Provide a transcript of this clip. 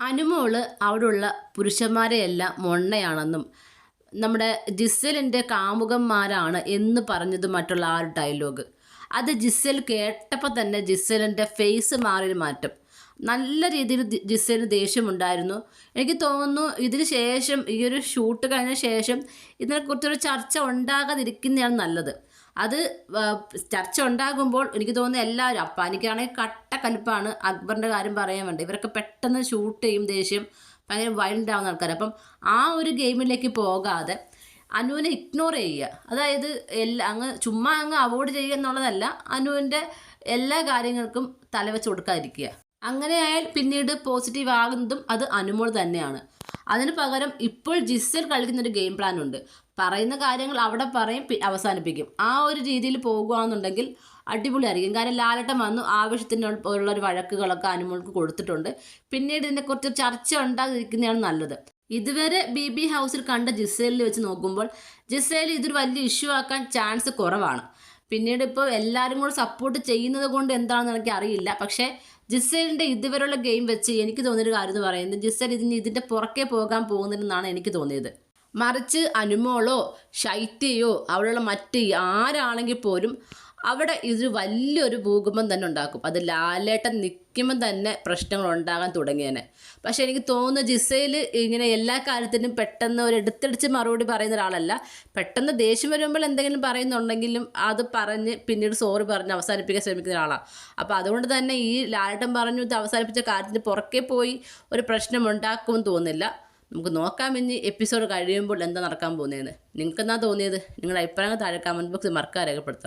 അനുമോൾ അവിടെയുള്ള പുരുഷന്മാരെയെല്ലാം മൊണ്ണയാണെന്നും നമ്മുടെ ജിസലിന്റെ കാമുകന്മാരാണ് എന്ന് പറഞ്ഞത് മറ്റുള്ള ആ ഒരു ഡയലോഗ് അത് ജിസ്സൽ കേട്ടപ്പോൾ തന്നെ ജിസലിന്റെ ഫേസ് മാറി മാറ്റം. നല്ല രീതിയിൽ ജിസലിന് ദേഷ്യമുണ്ടായിരുന്നു. എനിക്ക് തോന്നുന്നു ഇതിന് ശേഷം ഈ ഒരു ഷൂട്ട് കഴിഞ്ഞ ശേഷം ഇതിനെക്കുറിച്ചൊരു ചർച്ച ഉണ്ടാകാതിരിക്കുന്നതാണ് നല്ലത്. അത് ചർച്ച ഉണ്ടാകുമ്പോൾ എനിക്ക് തോന്നുന്നു എല്ലാവരും അപ്പാനിക്കാണെങ്കിൽ കട്ട കലിപ്പാണ് അക്ബറിന്റെ കാര്യം പറയാൻ വേണ്ട ഇവരൊക്കെ പെട്ടെന്ന് ഷൂട്ട് ചെയ്യും ദേഷ്യം ഭയങ്കര വൈൽഡ് ആവുന്ന ആൾക്കാർ അപ്പം ആ ഒരു ഗെയിമിലേക്ക് പോകാതെ അനുവിനെ ഇഗ്നോർ ചെയ്യുക. അതായത് എല്ലാ അങ്ങ് ചുമ്മാ അങ്ങ് അവോയ്ഡ് ചെയ്യുക എന്നുള്ളതല്ല അനുവിന്റെ എല്ലാ കാര്യങ്ങൾക്കും തലവെച്ച് കൊടുക്കാതിരിക്കുക. അങ്ങനെയായാൽ പിന്നീട് പോസിറ്റീവ് ആകുന്നതും അത് അനുമോൾ തന്നെയാണ്. അതിന് പകരം ഇപ്പോൾ ജിസൽ കളിക്കുന്ന ഒരു ഗെയിം പ്ലാൻ ഉണ്ട്. പറയുന്ന കാര്യങ്ങൾ അവിടെ പറയും അവസാനിപ്പിക്കും. ആ ഒരു രീതിയിൽ പോകുകയാണെന്നുണ്ടെങ്കിൽ അടിപൊളിയായിരിക്കും. കാരണം ലാലട്ടം വന്നു ആവശ്യത്തിനുള്ള ഒരു വഴക്കുകളൊക്കെ അനുമോൾക്ക് കൊടുത്തിട്ടുണ്ട്. പിന്നീട് ഇതിനെക്കുറിച്ച് ചർച്ച ഉണ്ടാതിരിക്കുന്നതാണ് നല്ലത്. ഇതുവരെ ബി ബി ഹൗസിൽ കണ്ട ജിസേലിൽ വെച്ച് നോക്കുമ്പോൾ ജിസേൽ ഇതൊരു വലിയ ഇഷ്യൂ ആക്കാൻ ചാൻസ് കുറവാണ്. പിന്നീട് ഇപ്പോൾ എല്ലാവരും കൂടെ സപ്പോർട്ട് ചെയ്യുന്നത് കൊണ്ട് എന്താണെന്ന് എനിക്ക് അറിയില്ല. പക്ഷേ ജിസലിന്റെ ഇതുവരെയുള്ള ഗെയിം വെച്ച് എനിക്ക് തോന്നിയൊരു കാര്യം എന്ന് പറയുന്നത് ജിസൽ ഇതിന് ഇതിന്റെ പുറകെ പോകാൻ പോകുന്നില്ലെന്നാണ് എനിക്ക് തോന്നിയത്. മറിച്ച് അനുമോളോ ശൈത്യയോ അവിടെയുള്ള മറ്റ് ആരാണെങ്കിൽ പോലും അവിടെ ഇതൊരു വലിയൊരു ഭൂകമ്പം തന്നെ ഉണ്ടാക്കും. അത് ലാലേട്ടൻ നിൽക്കുമ്പം തന്നെ പ്രശ്നങ്ങൾ ഉണ്ടാകാൻ തുടങ്ങിയേനെ. പക്ഷെ എനിക്ക് തോന്നുന്നു ജിസയിൽ ഇങ്ങനെ എല്ലാ കാര്യത്തിനും പെട്ടെന്ന് ഒരു എടുത്തടിച്ച് മറുപടി പറയുന്ന ഒരാളല്ല. പെട്ടെന്ന് ദേഷ്യം വരുമ്പോൾ എന്തെങ്കിലും പറയുന്നുണ്ടെങ്കിലും അത് പറഞ്ഞ് പിന്നീട് സോറി പറഞ്ഞ് അവസാനിപ്പിക്കാൻ ശ്രമിക്കുന്ന ഒരാളാണ് അപ്പോൾ അതുകൊണ്ട് തന്നെ ഈ ലാലേട്ടൻ പറഞ്ഞു ഇത് അവസാനിപ്പിച്ച കാര്യത്തിന് പുറകെ പോയി ഒരു പ്രശ്നം ഉണ്ടാക്കുമെന്ന് തോന്നുന്നില്ല. നമുക്ക് നോക്കാം ഇനി എപ്പിസോഡ് കഴിയുമ്പോൾ എന്താ നടക്കാൻ പോകുന്നതെന്ന് നിങ്ങൾക്ക് എന്താ തോന്നിയത്? നിങ്ങളുടെ അഭിപ്രായങ്ങൾ താഴെ കമന്റ് ബോക്സിൽ മറക്കാൻ രേഖപ്പെടുത്തണം.